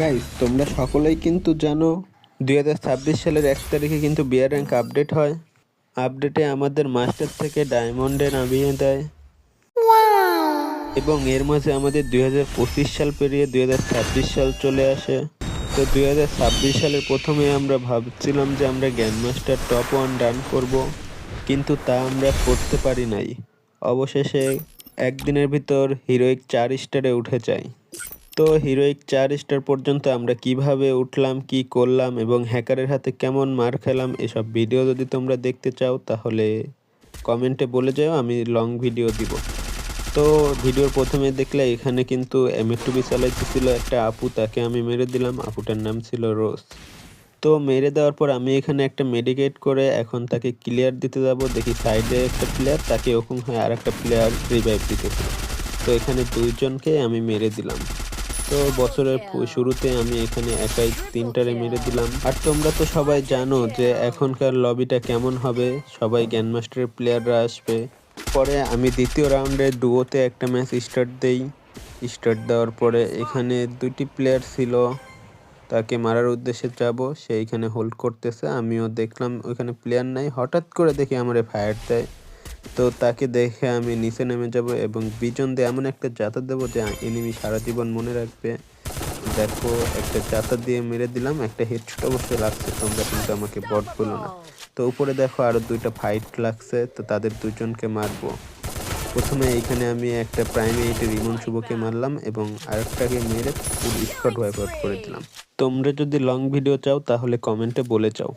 Guys তোমরা সকলেই কিন্তু জানো, দুই হাজার ছাব্বিশ সালের এক তারিখে কিন্তু বিয়ার র্যাঙ্ক আপডেট হয়। আপডেটে আমাদের মাস্টার থেকে ডায়মন্ডে নামিয়ে দেয়। এবং এর মাঝে আমাদের দুই হাজার পঁচিশ সাল পেরিয়ে দুই হাজার ছাব্বিশ সাল চলে আসে। তো দুই হাজার ছাব্বিশ সালের প্রথমে আমরা ভাবছিলাম যে আমরা grand master top one run করব, কিন্তু তা আমরা করতে পারি নাই। অবশেষে একদিনের ভিতর হিরোইক চার স্টারে উঠে যাই তো হিরোইক চার স্টার পর্যন্ত আমরা কীভাবে উঠলাম, কি করলাম এবং হ্যাকারের হাতে কেমন মার খেলাম, এসব ভিডিও যদি তোমরা দেখতে চাও তাহলে কমেন্টে বলে যাও, আমি লং ভিডিও দিব। তো ভিডিওর প্রথমে দেখলে এখানে কিন্তু এম একটু চালাইতেছিল একটা আপু, তাকে আমি মেরে দিলাম, আপুটার নাম ছিল রোজ। তো মেরে দেওয়ার পর আমি এখানে একটা মেডিকেট করে এখন তাকে ক্লিয়ার দিতে যাব, দেখি সাইডে একটা প্লেয়ার তাকে ওরকম হয় আর একটা প্লেয়ার রিভাইভ দিতেছে। তো এখানে দুইজনকে আমি মেরে দিলাম। তো বছরের শুরুতে আমি এখানে একাই তিনটারে মেরে দিলাম। আর তোমরা তো সবাই জানো যে এখনকার লবিটা কেমন হবে। সবাই গ্র্যান্ডমাস্টারের প্লেয়াররা আসবে। পরে আমি দ্বিতীয় রাউন্ডে ডুয়োতে একটা ম্যাচ স্টার্ট দেই। স্টার্ট দেওয়ার পরে এখানে দুটি প্লেয়ার ছিল। তাকে মারার উদ্দেশ্যে যাব। সে এখানে হোল্ড করতেছে। আমিও দেখলাম ওইখানে প্লেয়ার নাই। হঠাৎ করে দেখি আমার ফায়ার দেয়। তো তাকে দেখে আমি নিচে নেমে যাব এবং বিজন দিয়ে এমন একটা জাতা দেবো যে এনিমি সারা জীবন মনে রাখবে। দেখো, একটা জাতা দিয়ে মেরে দিলাম, একটা হেডশট অবশ্যই লাগছে, তোমরা কিন্তু আমাকে বট বলো না। তো উপরে দেখো আরও দুইটা ফাইট লাগছে, তো তাদের দুজনকে মারবো। প্রথমে এখানে আমি একটা প্রাইম এইটে রিমন শুভকে মারলাম এবং আরেকটাকে মেরে ফুল স্পট ওয়াইপ আউট করে দিলাম। তোমরা যদি লং ভিডিও চাও, তাহলে কমেন্টে বলে যাও।